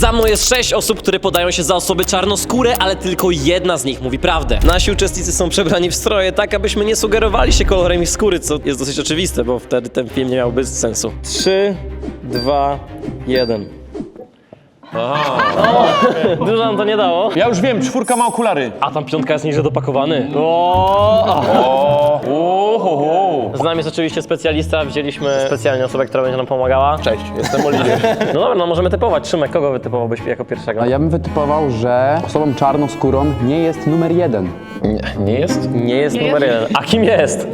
Za mną jest sześć osób, które podają się za osoby czarnoskóre, ale tylko jedna z nich mówi prawdę. Nasi uczestnicy są przebrani w stroje tak, abyśmy nie sugerowali się kolorem ich skóry, co jest dosyć oczywiste, bo wtedy ten film nie miałby sensu. Trzy, dwa, jeden. Dużo nam to nie dało. Ja już wiem, czwórka ma okulary. A tam piątka jest niżej dopakowany. O! Ohoho. Z nami jest oczywiście specjalista, wzięliśmy specjalnie osobę, która będzie nam pomagała. Cześć, jestem Oliwier. No dobra, no możemy typować. Szymek, kogo wytypowałbyś jako pierwszego? A ja bym wytypował, że osobą czarnoskórą nie jest numer jeden. Nie, nie jest? Nie jest numer jeden. A kim jest?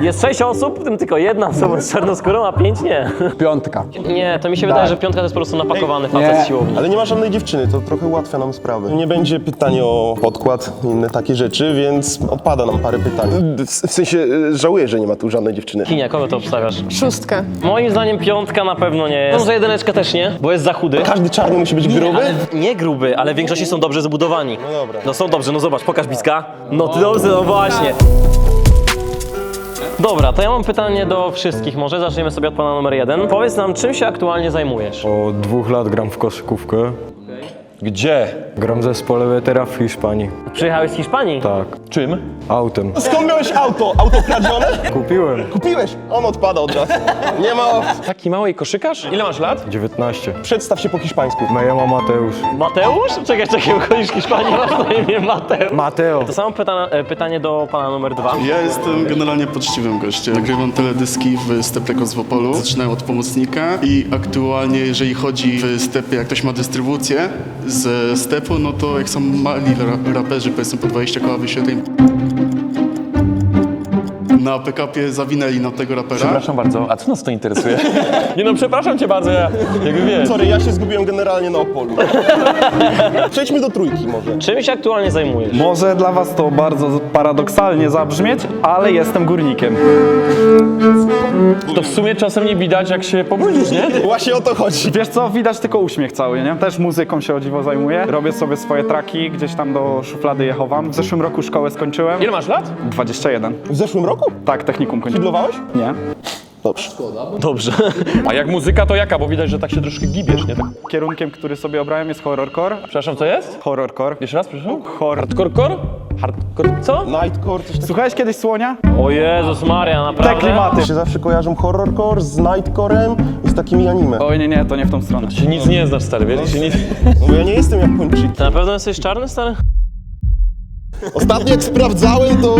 Jest sześć osób, w tym tylko jedna osoba z czarnoskórą, a pięć nie. Piątka. Nie, to mi się wydaje, że piątka to jest po prostu napakowany facet nie. z siłowni. Ale nie ma żadnej dziewczyny, to trochę ułatwia nam sprawę. Nie będzie pytanie o podkład i inne takie rzeczy, więc odpada nam parę pytań. W, w sensie e, żałuję, że nie ma tu żadnej dziewczyny. Kinia, kogo to obstawiasz? Szóstkę. Moim zdaniem piątka na pewno nie jest. Może jedyneczka też nie, bo jest za chudy. Każdy czarny musi być gruby? Ale nie gruby, ale w większości są dobrze zbudowani. No dobra. No są dobrze, no zobacz, pokaż bliska. No ty dobrze, no właśnie. Dobra, to ja mam pytanie do wszystkich. Może zaczniemy sobie od pana numer jeden. Powiedz nam, czym się aktualnie zajmujesz? Od dwóch lat gram w koszykówkę. Gdzie? Gram w zespole Wetera w Hiszpanii. Przyjechałeś z Hiszpanii? Tak, Czym? autem. Skąd miałeś auto? Auto kradzione? Kupiłem. Kupiłeś? On odpada od razu. Nie ma opcji. Taki mały koszykarz? Ile masz lat? 19. Przedstaw się po hiszpańsku. Moja mama Mateusz. Mateusz? Czekaj, czekaj, uchodzisz Hiszpanii, masz na imię Mateusz. Mateo. To samo pyta, e, pytanie do pana numer dwa. Ja jestem generalnie poczciwym gościem. Nagrywam teledyski w Stepie Kozłopolu. Zaczynałem od pomocnika i aktualnie, jeżeli chodzi w Stepie, jak ktoś ma dystrybucję z Stepu, no to jak są mali ra- raperzy, powiedzmy po 20 koła wyświetleń, na PKP zawinęli na tego rapera. Przepraszam bardzo, a co nas to interesuje? Nie no, przepraszam cię bardzo, ja jakby wiesz. Sorry, ja się zgubiłem generalnie na Opolu. Przejdźmy do trójki może. Czym się aktualnie zajmujesz? Może dla was to bardzo paradoksalnie zabrzmieć, ale jestem górnikiem. To w sumie czasem nie widać, jak się pobrudzisz, nie? Właśnie o to chodzi. Wiesz co, widać tylko uśmiech cały, nie? Też muzyką się o dziwo zajmuję. Robię sobie swoje traki, gdzieś tam do szuflady je chowam. W zeszłym roku szkołę skończyłem. Ile masz lat? 21. W zeszłym roku? Tak, technikum kończyłem. Kidlowałeś? Nie. Dobrze. Dobrze. A jak muzyka, to jaka? Bo widać, że tak się troszkę gibiesz, nie? Tak. Kierunkiem, który sobie obrałem jest horrorcore. Przepraszam, co jest? Horrorcore. Jeszcze raz, przepraszam? Hor... Hardcore core? Hardcore co? Nightcore, coś takiego. Słuchałeś kiedyś Słonia? O Jezus Maria, Te naprawdę? klimaty. się zawsze kojarzą horrorcore z nightcorem i z takimi anime. Oj, nie, nie, to nie w tą stronę. Się nic nie znasz, stary, wiesz? Się nic... No bo ja nie jestem Japończyk. Ty na pewno jesteś czarny, stary? Ostatnio jak sprawdzałem, to...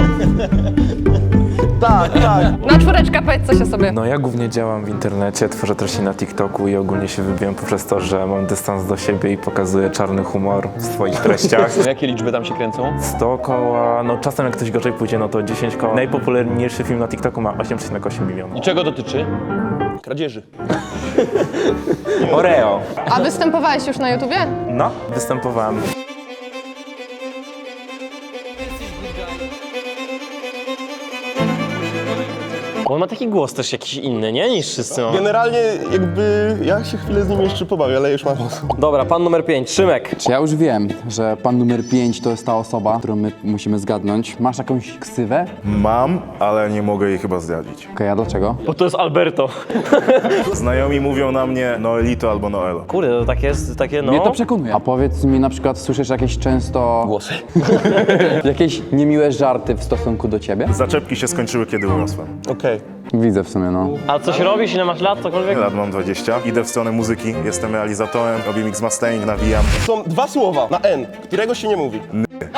tak, tak. Na czwóreczkę powiedz coś o sobie. No ja głównie działam w internecie, tworzę treści na TikToku i ogólnie się wybiłem poprzez to, że mam dystans do siebie i pokazuję czarny humor w swoich treściach. Jakie liczby tam się kręcą? 100 koła, no czasem jak ktoś gorzej pójdzie, no to 10 koła. Najpopularniejszy film na TikToku ma 8,8 milionów. I czego dotyczy? Kradzieży. Oreo! A występowałeś już na YouTubie? No, występowałem. Bo on ma taki głos też jakiś inny, nie? Niż wszyscy mamy. Generalnie jakby ja się chwilę z nim jeszcze pobawię, ale już mam Dobra, pan numer 5, Szymek. Czy ja już wiem, że pan numer 5 to jest ta osoba, którą my musimy zgadnąć. Masz jakąś ksywę? Okej, Mam, ale nie mogę jej chyba zdradzić. a dlaczego? Bo to jest Alberto. Znajomi mówią na mnie Noelito albo Noelo. Kurde, to takie jest, takie no... Mnie to przekonuje. A powiedz mi na przykład, słyszysz jakieś często... Głosy. jakieś niemiłe żarty w stosunku do ciebie? Zaczepki się skończyły, kiedy urosłem. Okej. Widzę w sumie, no. A coś robisz, ile masz lat, cokolwiek? Lat mam 20. Idę w stronę muzyki, jestem realizatorem, robię mix mastering, nawijam. Są dwa słowa na N, którego się nie mówi.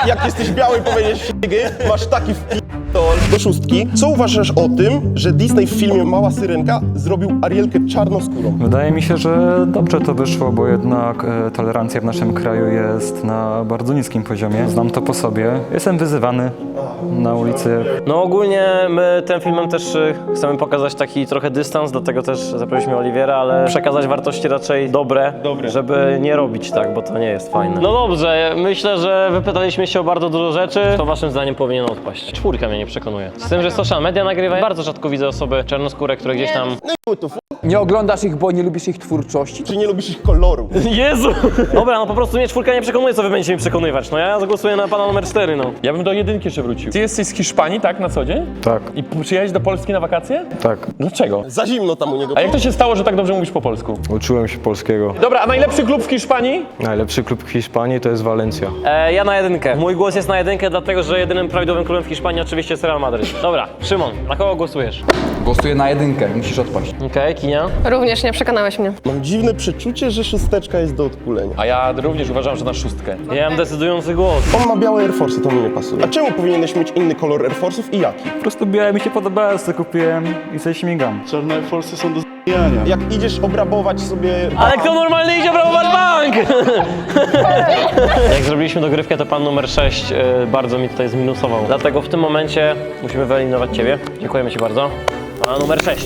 Jak jesteś biały i powiedziesz figy, masz taki wpi***ol. Do szóstki. Co uważasz o tym, że Disney w filmie Mała Syrenka zrobił Arielkę czarnoskórą? Wydaje mi się, że dobrze to wyszło, bo jednak e, tolerancja w naszym kraju jest na bardzo niskim poziomie. Znam to po sobie. Jestem wyzywany na ulicy. No ogólnie my tym filmem też y, chcemy pokazać taki trochę dystans, dlatego też zaprosiliśmy Oliwiera, ale przekazać wartości raczej dobre, żeby nie robić tak, bo to nie jest fajne. No dobrze, myślę, że wypytaliśmy się o bardzo dużo rzeczy. To waszym zdaniem powinien odpaść. Czwórka mnie nie przekonuje. Z tym, że social media nagrywa, bardzo rzadko widzę osoby czarnoskóre, które gdzieś tam... Nie oglądasz ich, bo nie lubisz ich twórczości? Czy nie lubisz ich koloru? Jezu! Dobra, no po prostu mnie czwórka nie przekonuje, co wy będziecie mi przekonywać. No ja zagłosuję na pana numer cztery, no. Ja bym do jedynki jeszcze wrócił. Ty jesteś z Hiszpanii, tak, na co dzień? Tak. I przyjechałeś do Polski na wakacje? Tak, Dlaczego? Za zimno tam u niego. A jak to się stało, że tak dobrze mówisz po polsku? uczyłem się polskiego. Dobra, a najlepszy klub w Hiszpanii? Najlepszy klub w Hiszpanii to jest Valencia. E, ja na jedynkę. Mój głos jest na jedynkę, dlatego że jedynym prawidłowym klubem w Hiszpanii oczywiście jest Real Madryt. Dobra, Szymon, na kogo głosujesz? Głosuję na jedynkę, musisz odpaść. Okej, Kinia? Również nie przekonałeś mnie. Mam dziwne przeczucie, że szósteczka jest do odkulenia. A ja również uważam, że na szóstkę. Ja mam decydujący głos. On ma białe Air Force'y, to mi nie pasuje. A czemu powinieneś mieć inny kolor Air Force'ów i jaki? Po prostu białe mi się podobało, co kupiłem i sobie śmigam. Czarne Air Force'y są do. Jak idziesz obrabować sobie... Ale kto normalny idzie obrabować bank? Jak zrobiliśmy dogrywkę, to pan numer 6 y, bardzo mi tutaj zminusował. Dlatego w tym momencie musimy wyeliminować ciebie. Dziękujemy ci bardzo. Pan numer 6.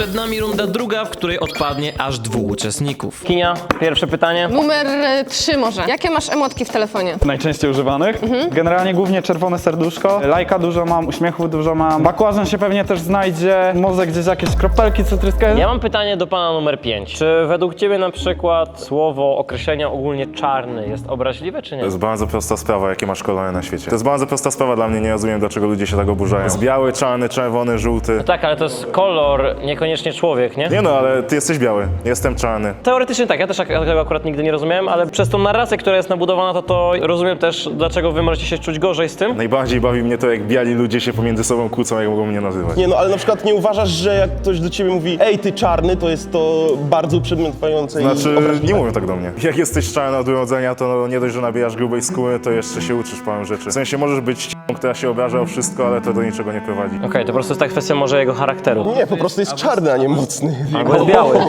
Przed nami runda druga, w której odpadnie aż dwóch uczestników. Kinia, pierwsze pytanie. Numer 3 może. Jakie masz emotki w telefonie? Najczęściej używanych. Generalnie głównie czerwone serduszko. Lajka dużo mam, uśmiechów dużo mam. Bakłażan się pewnie też znajdzie. Może gdzieś jakieś kropelki cytryskowe. Ja mam pytanie do pana numer 5. Czy według ciebie na przykład słowo określenia ogólnie czarny jest obraźliwe, czy nie? To jest bardzo prosta sprawa, jakie masz kolory na świecie. To jest bardzo prosta sprawa dla mnie, nie rozumiem dlaczego ludzie się tak oburzają. Jest biały, czarny, czerwony, żółty. Tak, ale to jest kolor, niekoniecznie człowiek, nie? Nie no, ale ty jesteś biały, jestem czarny. Teoretycznie tak, ja też ak- tego akurat nigdy nie rozumiałem, ale przez tą narrację, która jest nabudowana, to to rozumiem też, dlaczego wy możecie się czuć gorzej z tym. Najbardziej bawi mnie to, jak biali ludzie się pomiędzy sobą kłócą, jak mogą mnie nazywać. Nie no, ale na przykład nie uważasz, że jak ktoś do ciebie mówi ej, ty czarny, to jest to bardzo uprzedmiotujące i Znaczy, obraźliwe? nie mówią tak do mnie. Jak jesteś czarny od urodzenia, to nie dość, że nabijasz grubej skóry, to jeszcze się uczysz paru rzeczy. W sensie możesz być ścią, która się obraża o wszystko, ale to do niczego nie prowadzi. Okej, to po prostu jest tak kwestia może jego charakteru. Nie, po prostu jest czarny, a nie mocny. Albo jest biały.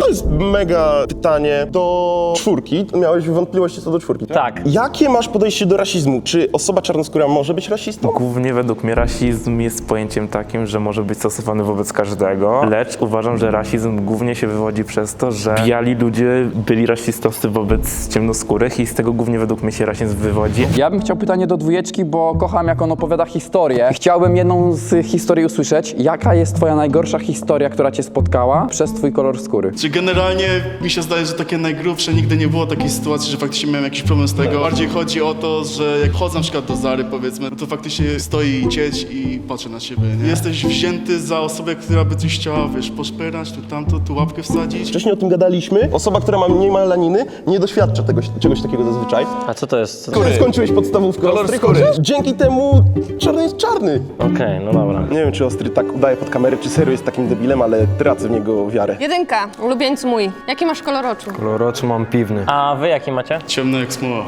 To jest mega pytanie do czwórki. Miałeś wątpliwości co do czwórki. Tak. Jakie masz podejście do rasizmu? Czy osoba czarnoskóra może być rasistą? Głównie według mnie rasizm jest pojęciem takim, że może być stosowany wobec każdego, lecz uważam, że rasizm głównie się wywodzi przez to, że biali ludzie byli rasistowscy wobec ciemnoskórych i z tego głównie według mnie się rasizm wywodzi. Ja bym chciał pytanie do dwójeczki, bo kocham jak on opowiada historię. Chciałbym jedną z historii usłyszeć. Jaka jest twoja najgorsza historia, która cię spotkała przez twój kolor skóry? Czy generalnie mi się zdaje, że takie najgrubsze nigdy nie było takiej sytuacji, że faktycznie miałem jakiś problem z tego. Bardziej chodzi o to, że jak chodzę na przykład do Zary powiedzmy, no to faktycznie stoi cieć i patrzę na siebie. Nie? Jesteś wzięty za osobę, która by coś chciała, wiesz, poszperać, tu tamto, tu łapkę wsadzić. Wcześniej o tym gadaliśmy. Osoba, która ma mniej melaniny, nie doświadcza tego, czegoś takiego zazwyczaj. A co to jest? Skóry. Skończyłeś podstawówkę Kolor ostry, skóry. chociaż Dzięki temu czarny jest czarny. Okej, no dobra. Nie wiem, czy Ostry tak udaje pod kamerę, czy serio jest takim debilem, ale tracę w niego wiarę. Jedynka. Ulubieńcu mój. Jaki masz kolor oczu? Kolor oczu mam piwny. A wy jaki macie? Ciemne jak smoła.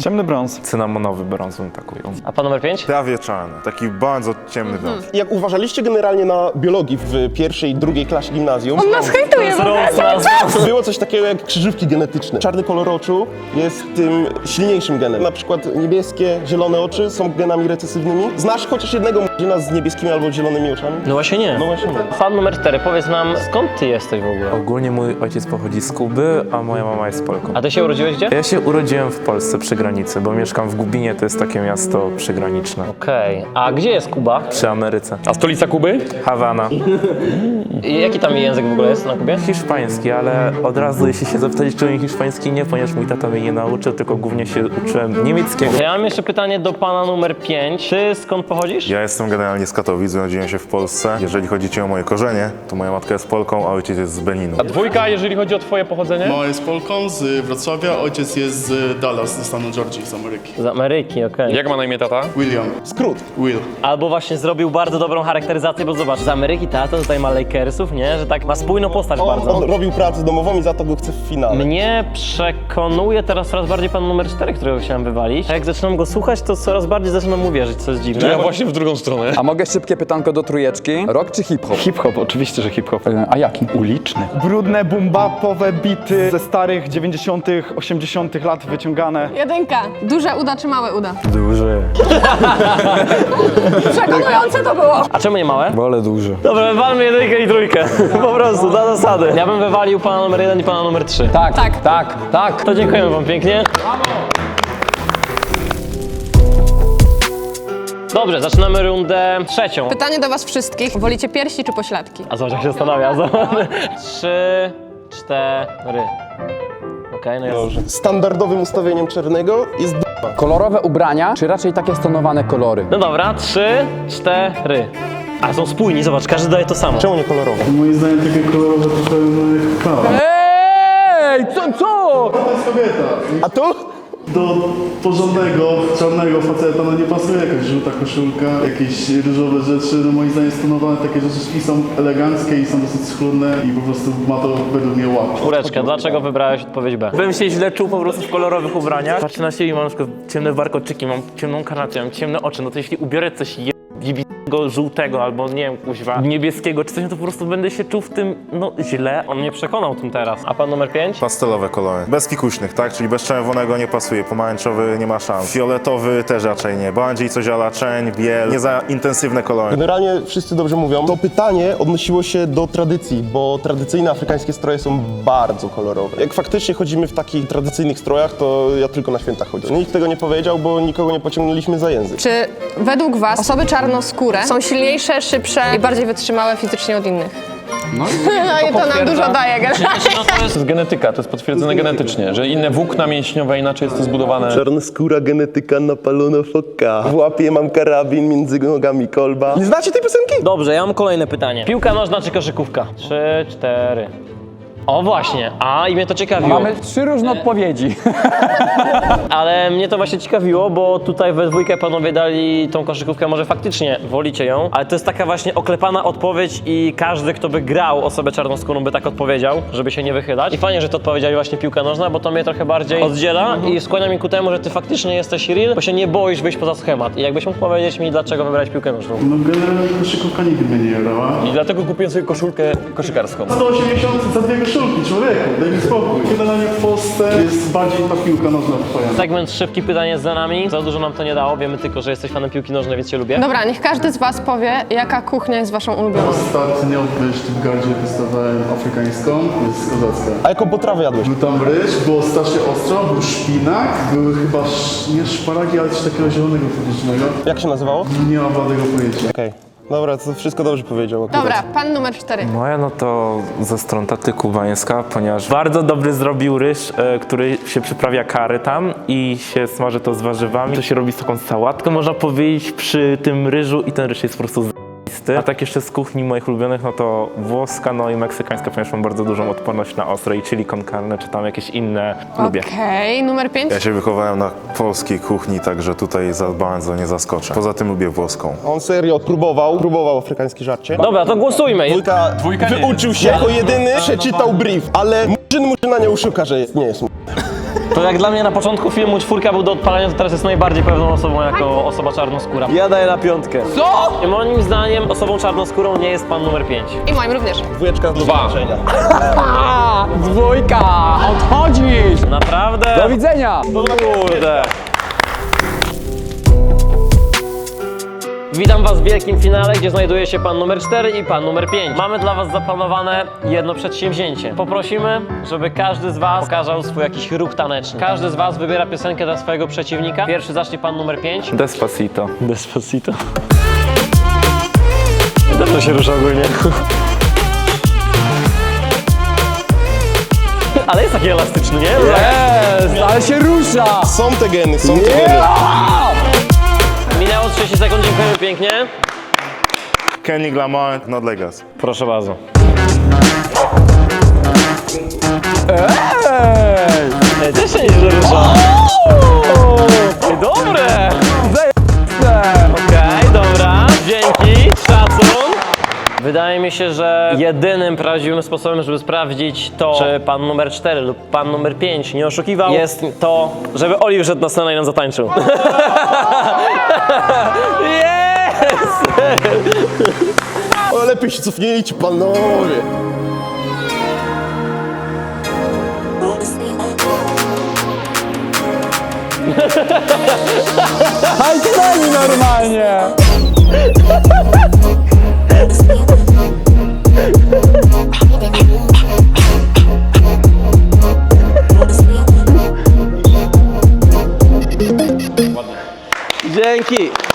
Ciemny brąz. Cynamonowy brąz bym tak ujął. A pan numer 5? Prawie czarny, taki bardzo ciemny brąz. Jak uważaliście generalnie na biologii w pierwszej i drugiej klasie gimnazjum, On nas hejtuje w ogóle cały czas. było coś takiego jak krzyżówki genetyczne. Czarny kolor oczu jest tym silniejszym genem. Na przykład niebieskie, zielone oczy są genami recesywnymi. Znasz chociaż jednego młodzieża z niebieskimi albo zielonymi oczami? No właśnie nie. No właśnie nie. Fan numer 4, powiedz nam, skąd ty jesteś w ogóle? Ogólnie mój ojciec pochodzi z Kuby, a moja mama jest Polką. A ty się urodziłeś gdzie? Ja się urodziłem w Polsce przy granicy, bo mieszkam w Gubinie, to jest takie miasto przygraniczne. Okej. A gdzie jest Kuba? Przy Ameryce. A stolica Kuby? Hawana. I jaki tam język w ogóle jest na Kubie? Hiszpański, ale od razu jeśli się zapytać, czy umiem hiszpański, nie, ponieważ mój tata mnie nie nauczył, tylko głównie się uczyłem niemieckiego. Ja mam jeszcze pytanie do pana numer 5. Ty skąd pochodzisz? Ja jestem generalnie z Katowic, urodziłem się w Polsce. Jeżeli chodzi o moje korzenie, to moja matka jest Polką, a ojciec jest z Beninu. A dwójka, jeżeli chodzi o twoje pochodzenie? Mama jest Polką z Wrocławia, ojciec jest z Dallas, ze stanu Georgii, z Ameryki. Z Ameryki, okej. Jak ma na imię tata? William. Skrót. Will. Albo właśnie zrobił bardzo dobrą charakteryzację, bo zobacz, z Ameryki tato tutaj ma Lakersów, nie? Że tak ma spójną postać On, bardzo. on robił pracę domową i za to go chce w finale. Mnie przekonuje teraz coraz bardziej pan numer 4, którego chciałem wywalić. A jak zaczynam go słuchać, to coraz bardziej zaczynam mu wierzyć, co jest dziwne. Ja właśnie w drugą stronę. A mogę szybkie pytanko do trójeczki? Rock czy hip-hop? Hip-hop, oczywiście, że hip-hop. E, A jaki? Uliczny. Brudne, bumbapowe bity ze starych 90., 80. lat wyciągane. Jedynka. Duże uda czy małe uda? Duży. Przekonujące to było. A czemu nie małe? Wolę duży. Dobra, wywalmy jedynkę i trójkę. Po prostu, za zasady. Ja bym wywalił pana numer 1 i pana numer 3. Tak, Tak. tak, tak. To dziękujemy wam pięknie. Dobrze, zaczynamy rundę trzecią. Pytanie do was wszystkich. Wolicie piersi czy pośladki? A zobacz jak się zastanawia. Zobacz. Trzy, cztery. Okej, no jest. Standardowym ustawieniem czarnego jest d- Kolorowe ubrania, czy raczej takie stonowane kolory? No dobra, trzy, cztery. A są spójni, zobacz, każdy daje to samo. Czemu nie kolorowe? Moim zdaniem takie kolorowe to kawa. Ej, co, co? To jest kobieta. A tu? Do porządnego, czarnego faceta no nie pasuje jakaś żółta koszulka, jakieś różowe rzeczy. No moim zdaniem stonowane takie rzeczy i są eleganckie i są dosyć schludne i po prostu ma to według mnie łap. Kureczka, dlaczego wybrałeś odpowiedź B? Bym się źle czuł po prostu w kolorowych ubraniach. Patrzę na siebie i mam na przykład ciemne warkoczyki, mam ciemną karnację, mam ciemne oczy. No to jeśli ubiorę coś je- jebistego, żółtego albo nie wiem, kuźwa, niebieskiego czy coś, no to po prostu będę się czuł w tym, no źle. On mnie przekonał tym teraz. A pan numer pięć? Pastelowe kolory. Bez fikuśnych, tak? Czyli bez czerwonego nie pasuje. Pomarańczowy nie ma szans. Fioletowy też raczej nie. Bardziej coś ala czeń, biel. Nie za intensywne kolory. Generalnie wszyscy dobrze mówią. To pytanie odnosiło się do tradycji, bo tradycyjne afrykańskie stroje są bardzo kolorowe. Jak faktycznie chodzimy w takich tradycyjnych strojach, to ja tylko na święta chodzę. Nikt tego nie powiedział, bo nikogo nie pociągnęliśmy za język. Czy według was osoby czarnoskóre są silniejsze, szybsze i bardziej wytrzymałe fizycznie od innych? No No i to nam dużo daje generalnie. To jest genetyka, to jest potwierdzone genetycznie, że inne włókna mięśniowe inaczej jest to zbudowane. Czarnoskóra genetyka napalona foka. W łapie mam karabin, między nogami kolba. Nie znacie tej piosenki? Dobrze, ja mam kolejne pytanie. Piłka nożna czy koszykówka? Trzy, cztery. O właśnie, a i mnie to ciekawiło. Mamy trzy różne odpowiedzi. Ale mnie to właśnie ciekawiło, bo tutaj we dwójkę panowie dali tą koszykówkę, może faktycznie wolicie ją, ale to jest taka właśnie oklepana odpowiedź i każdy, kto by grał osobę czarnoskórą by tak odpowiedział, żeby się nie wychylać. I fajnie, że to odpowiedzieli właśnie piłka nożna, bo to mnie trochę bardziej oddziela i skłania mi ku temu, że ty faktycznie jesteś real, bo się nie boisz wyjść poza schemat. I jakbyś mógł powiedzieć mi, dlaczego wybrać piłkę nożną? No generalnie koszykówka nigdy mnie nie jarała. I dlatego kupiłem sobie koszulkę koszykarską. 180 za dwie koszulki, człowieku, daj mi spokój. Generalnie w Polsce jest bardziej ta piłka nożna wpajana. Segment szybki pytanie za nami. Za dużo nam to nie dało, wiemy tylko, że jesteś fanem piłki nożnej, więc cię lubię. Dobra, niech każdy z was powie, jaka kuchnia jest waszą ulubioną. Ostatnio w Stuttgarcie testowałem afrykańską, jest kozacka. A jaką potrawę jadłeś? Był tam ryż, było strasznie ostro, był szpinak, były chyba sz, nie szparagi, ale coś takiego zielonego fizycznego. Jak się nazywało? Nie mam żadnego pojęcia. Okej. Dobra, to wszystko dobrze powiedział. akurat. Dobra, pan numer cztery. Moja no to ze stron taty kubańska, ponieważ bardzo dobry zrobił ryż, e, który się przyprawia kary tam i się smaży to z warzywami. To się robi z taką sałatką, można powiedzieć, przy tym ryżu i ten ryż jest po prostu z***isty. A tak jeszcze z kuchni moich ulubionych, no to włoska, no i meksykańska, ponieważ mam bardzo dużą odporność na ostre i chili con carne, czy tam jakieś inne lubię. Okej, numer pięć. Ja się wychowałem na polskiej kuchni, także tutaj za bardzo nie zaskoczę. Poza tym lubię włoską. On serio próbował, próbował afrykańskie żarcie. Dobra, to głosujmy. Dwójka, Dwójka nie wyuczył się jako jedyny, przeczytał brief, ale murzyn murzyna nie uszuka, że jest, nie jest. To jak dla mnie na początku filmu czwórka był do odpalenia, to teraz jest najbardziej pewną osobą jako osoba czarnoskóra. Ja daję na piątkę. Co? I moim zdaniem osobą czarnoskórą nie jest pan numer 5. I moim również. Dwójeczka z doświadczenia. A, dwójka! Odchodzisz! Naprawdę? Do widzenia! Kurde. Witam Was w wielkim finale, gdzie znajduje się pan numer 4 i pan numer 5. Mamy dla Was zaplanowane jedno przedsięwzięcie. Poprosimy, żeby każdy z Was pokazał swój jakiś ruch taneczny. Każdy z Was wybiera piosenkę dla swojego przeciwnika. Pierwszy zacznie pan numer 5. Despacito. Despacito. Dobrze się rusza ogólnie. Ale jest taki elastyczny, nie? Jest, ale się rusza! Są te geny, są te geny. Yeah! Minęło 30 sekund, dziękujemy pięknie. Kenny Lamar, Not Like Us. Proszę bardzo. Ej! Ej, też się nieźle rusza. Ej, dobre! Jestem! Okej, dobra, dzięki. Wydaje mi się, że jedynym prawdziwym sposobem, żeby sprawdzić to, czy pan numer 4 lub pan numer 5 nie oszukiwał, jest to, żeby Oli wszedł na scenę i nam zatańczył. Jest! O, lepiej się cofnijcie, panowie. Tańczyli normalnie! Dzięki!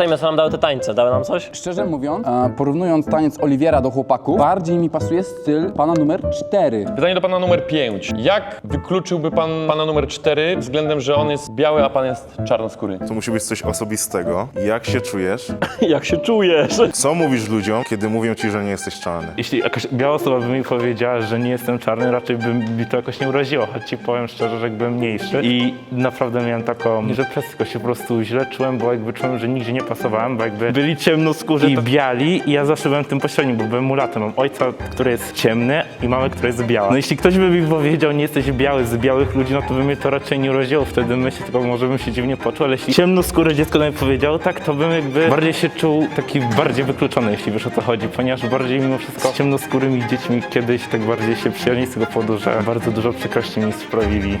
Ustalimy, co nam dały te tańce. Dały nam coś? Szczerze mówiąc, e, porównując taniec Oliwiera do chłopaków, bardziej mi pasuje styl pana numer 4. Pytanie do pana numer 5. Jak wykluczyłby pan pana numer 4 względem, że on jest biały, a pan jest czarnoskóry? To musi być coś osobistego. Jak się czujesz? Jak się czujesz? Co mówisz ludziom, kiedy mówią ci, że nie jesteś czarny? Jeśli jakaś biała osoba by mi powiedziała, że nie jestem czarny, raczej by mi to jakoś nie uraziło, choć ci powiem szczerze, że jak byłem mniejszy i naprawdę miałem taką, że presję, tylko się po prostu źle czułem, bo jakby czułem, że nigdzie nie pasowałem, bo jakby byli ciemnoskórzy i biali i ja zawsze byłem tym pośrednim, bo byłem mulatem. Mam ojca, który jest ciemny i mamę, która jest biała. No jeśli ktoś by mi powiedział, nie jesteś biały z białych ludzi, no to by mnie to raczej nie uraziło. Wtedy myślę, tylko może bym się dziwnie poczuł, ale jeśli ciemnoskóre dziecko mi powiedział, tak, to bym jakby bardziej się czuł taki bardziej wykluczony, jeśli wiesz o co chodzi, ponieważ bardziej mimo wszystko z ciemnoskórymi dziećmi kiedyś tak bardziej się przyjaźni z tego powodu, że bardzo dużo przykrości mi sprawili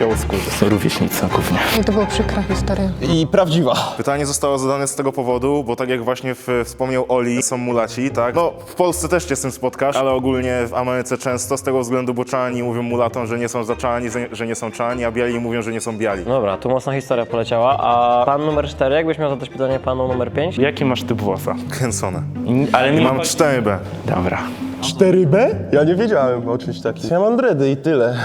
białoskórzy. Rówieśnicy głównie. I to była przykra historia. I prawdziwa. Pytanie zostało zadane z tego powodu, bo tak jak właśnie w, wspomniał Oli, są mulaci, tak? No, w Polsce też się z tym spotkasz, ale ogólnie w Ameryce często z tego względu, bo czarni mówią mulatom, że nie są za czarni, że nie są czarni, a biali mówią, że nie są biali. Dobra, tu mocna historia poleciała. A pan numer 4, jakbyś miał zadać pytanie panu numer 5? Jaki masz typ włosa? Kręcone. I- Ale nie mam 4B. Dobra. 4B? Ja nie wiedziałem o czymś takim. Ja mam dredy i tyle.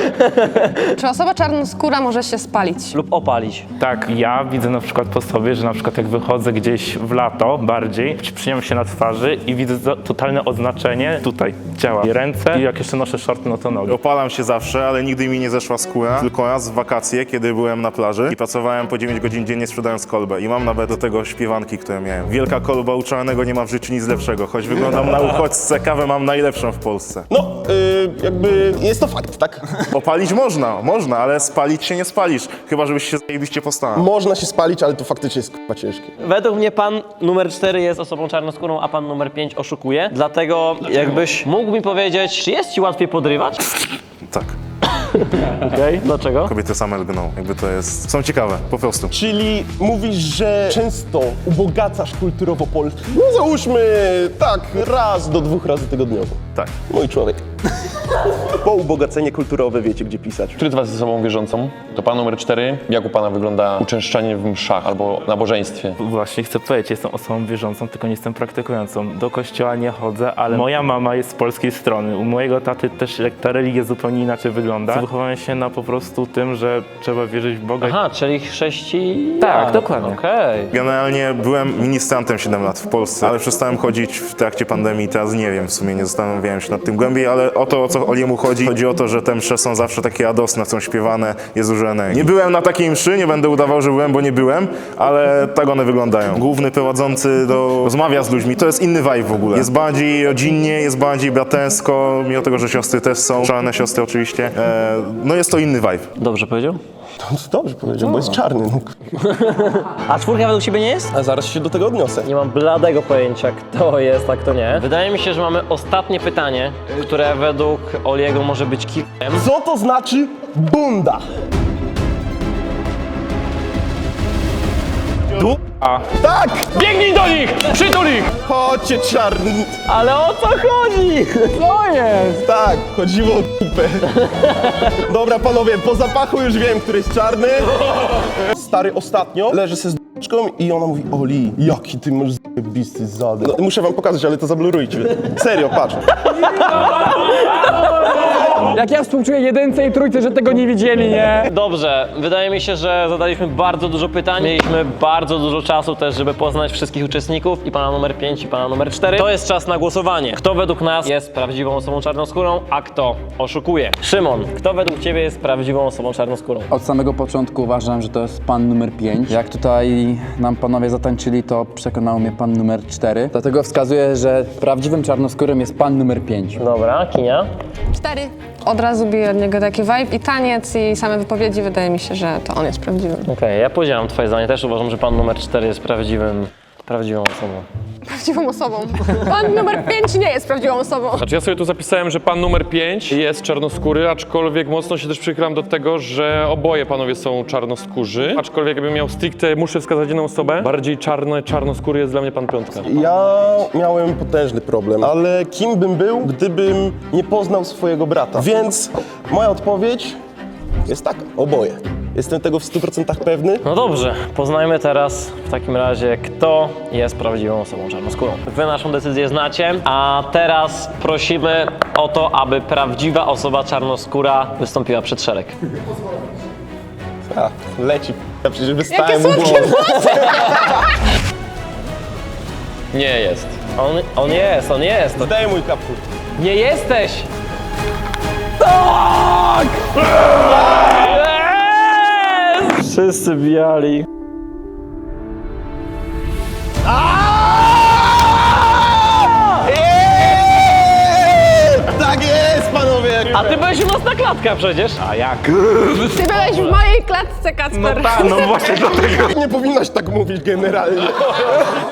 Czy osoba czarnoskóra może się spalić? Lub opalić. Tak, ja widzę na przykład po sobie, że na przykład jak wychodzę gdzieś w lato bardziej, przypinam się na twarzy i widzę totalne oznaczenie tutaj działa. I ręce i jak jeszcze noszę shorty, no to nogi. Opalam się zawsze, ale nigdy mi nie zeszła skóra. Tylko raz w wakacje, kiedy byłem na plaży i pracowałem po 9 godzin dziennie sprzedając kolbę. I mam nawet do tego śpiewanki, które miałem. Wielka kolba u czarnego nie ma w życiu nic lepszego. Choć wyglądam na uchodźcę, kawę mam najlepszą w Polsce. No, y, jakby jest to fakt, tak? Opalić można, można, ale spalić się nie spalisz. Chyba, żebyś się zajebiście postarał. Można się spalić, ale to faktycznie jest k***a ciężkie. Według mnie pan numer 4 jest osobą czarnoskórą, a pan numer 5 oszukuje. Dlatego jakbyś mógł mi powiedzieć, czy jest ci łatwiej podrywać? Tak. Okej, dlaczego? Kobiety same lgną. Jakby to jest... Są ciekawe, po prostu. Czyli mówisz, że często ubogacasz kulturowo Polskę? No załóżmy tak, raz do dwóch razy tygodniowo. Tak. Mój człowiek. Po ubogacenie kulturowe wiecie, gdzie pisać. Który z was jest osobą wierzącą? To pan numer 4. Jak u pana wygląda uczęszczanie w mszach albo nabożeństwie? Właśnie chcę powiedzieć, jestem osobą wierzącą, tylko nie jestem praktykującą. Do kościoła nie chodzę, ale moja mama jest z polskiej strony. U mojego taty też jak ta religia zupełnie inaczej wygląda. Wychowałem się na po prostu tym, że trzeba wierzyć w Boga. Aha, czyli chrześci... Tak, dokładnie. Okej. Generalnie byłem ministrantem 7 lat w Polsce, ale przestałem chodzić w trakcie pandemii. Teraz nie wiem, w sumie nie zastanawiałem się nad tym głębiej, ale o to, o co Oliemu chodzi, chodzi o to, że te msze są zawsze takie radosne, są śpiewane, dużo energii. Nie byłem na takiej mszy, nie będę udawał, że byłem, bo nie byłem, ale tak one wyglądają. Główny prowadzący do... rozmawia z ludźmi, to jest inny vibe w ogóle. Jest bardziej rodzinnie, jest bardziej bratersko, mimo tego, że siostry też są, czarne siostry oczywiście. E, no jest to inny vibe. Dobrze powiedział? Dobrze powiedział, bo jest czarny. No. A czwórka według ciebie nie jest? A zaraz się do tego odniosę. Nie mam bladego pojęcia, kto jest, a kto nie. Wydaje mi się, że mamy ostatnie pytanie, które według Oliego może być kilkiem. Co to znaczy bunda? Tak! Biegnij do nich! Przytul ich! Chodźcie czarny. Ale o co chodzi? Co jest? Tak, chodziło o dupę. Dobra panowie, po zapachu już wiem, który jest czarny. Stary ostatnio leży se z d***czką i ona mówi Oli, jaki ty masz zajebisty zadek. No, muszę wam pokazać, ale to zablurujcie. Serio, patrz. Jak ja współczuję jedynce i trójce, że tego nie widzieli, nie? Dobrze, wydaje mi się, że zadaliśmy bardzo dużo pytań. Mieliśmy bardzo dużo czasu też, żeby poznać wszystkich uczestników i pana numer 5 i pana numer 4. To jest czas na głosowanie. Kto według nas jest prawdziwą osobą czarnoskórą, a kto oszukuje? Szymon, kto według ciebie jest prawdziwą osobą czarnoskórą? Od samego początku uważam, że to jest pan numer 5. Jak tutaj nam panowie zatańczyli, to przekonał mnie pan numer 4. Dlatego wskazuję, że prawdziwym czarnoskórym jest pan numer 5. Dobra, Kinia. Cztery. Od razu bije od niego taki vibe i taniec i same wypowiedzi. Wydaje mi się, że to on jest prawdziwy. Okej, ja podzielam twoje zdanie. Też uważam, że pan numer 4 jest prawdziwym, prawdziwą osobą. Prawdziwą osobą. Pan numer pięć nie jest prawdziwą osobą. Znaczy ja sobie tu zapisałem, że pan numer 5 jest czarnoskóry, aczkolwiek mocno się też przychylam do tego, że oboje panowie są czarnoskórzy. Aczkolwiek jakbym miał stricte, muszę wskazać jedną osobę, bardziej czarny, czarnoskóry jest dla mnie pan piątka. Ja miałem potężny problem, ale kim bym był, gdybym nie poznał swojego brata? Więc moja odpowiedź jest taka, oboje. Jestem tego w 100% pewny. No dobrze, poznajmy teraz w takim razie, kto jest prawdziwą osobą czarnoskórą. Wy naszą decyzję znacie, a teraz prosimy o to, aby prawdziwa osoba czarnoskóra wystąpiła przed szereg. A, leci. Ja przecież Jakie wystałem mu! Nie jest. On, on jest, on jest. Zdejmuj kaptur. Nie jesteś! Tak! Wszyscy bijali. Eee! Tak jest, panowie! A ty byłeś u nas na klatka przecież. A jak? Ty byłeś w mojej klatce, Kacper. Nie powinnaś tak mówić generalnie.